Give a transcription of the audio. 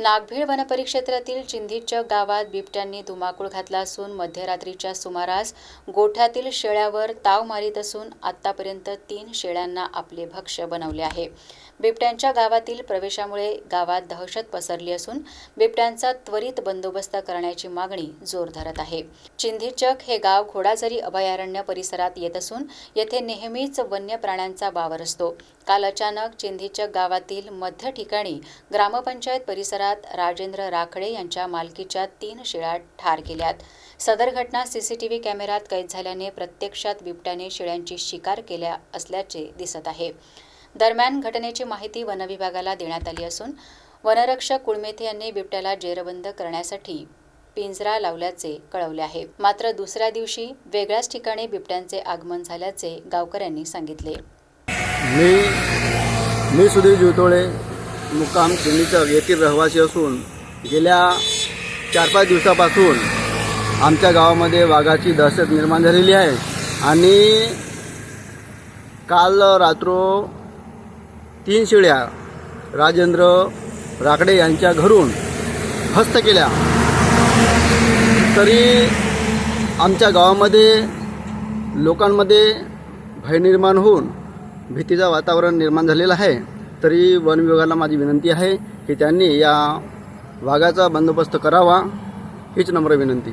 नागभीड वनपरिक्षेत्रातील चिंधीच्या गावात बिबट्यांनी धुमाकूळ घातला असून मध्यरात्रीच्या सुमारास गोठ्यातील शेळ्यावर ताव मारित असून आतापर्यंत तीन शेळ्यांना आपले भक्ष्य बनवले आहे. बिबट्यांच्या गावातील प्रवेशामुळे गावात दहशत पसरली असून बिबट्यांचा त्वरित बंदोबस्त करण्याची मागणी जोर धरत आहे. चिंधीचक हे गाव घोडाझरी अभयारण्य परिसरात येत असून येथे नेहमीच वन्य प्राण्यांचा वावर असतो. काल अचानक चिंधीचक गावातील मध्य ठिकाणी ग्रामपंचायत परिसरात राजेंद्र राखडे यांच्या मालकीच्या तीन शेळ्या ठार केल्यात. सदर घटना सीसीटीव्ही कॅमेऱ्यात कैद झाल्याने प्रत्यक्षात बिबट्याने शेळ्यांची शिकार केल्या असल्याचे दिसत आहे. दरम्यान घटनेची माहिती वनविभागाला देण्यात आली असून वनरक्षक कुळमेथे यांनी बिबट्याला जेरबंद करण्यासाठी पिंजरा लावल्याचे कळवले आहे. मात्र दुसऱ्या दिवशी वेगळ्याच ठिकाणी बिबट्यांचे आगमन झाल्याचे गावकऱ्यांनी सांगितले. मी मी सुधीर जिवतोळे मुक्काम चिंडीचं येथील रहिवासी असून गेल्या चार पाच दिवसापासून आमच्या गावामध्ये वाघाची दहशत निर्माण झालेली आहे. आणि काल रात्रो तीन शिळ्या राजेंद्र राकडे यांच्या घरून हस्त केल्या. तरी आमच्या गावामध्ये लोकांमध्ये भय निर्माण होऊन भीतीचं वातावरण निर्माण झालेलं आहे तरी वन विभागाला माझी विनंती आहे की त्यांनी या वाघाचा बंदोबस्त करावा हीच नम्र विनंती.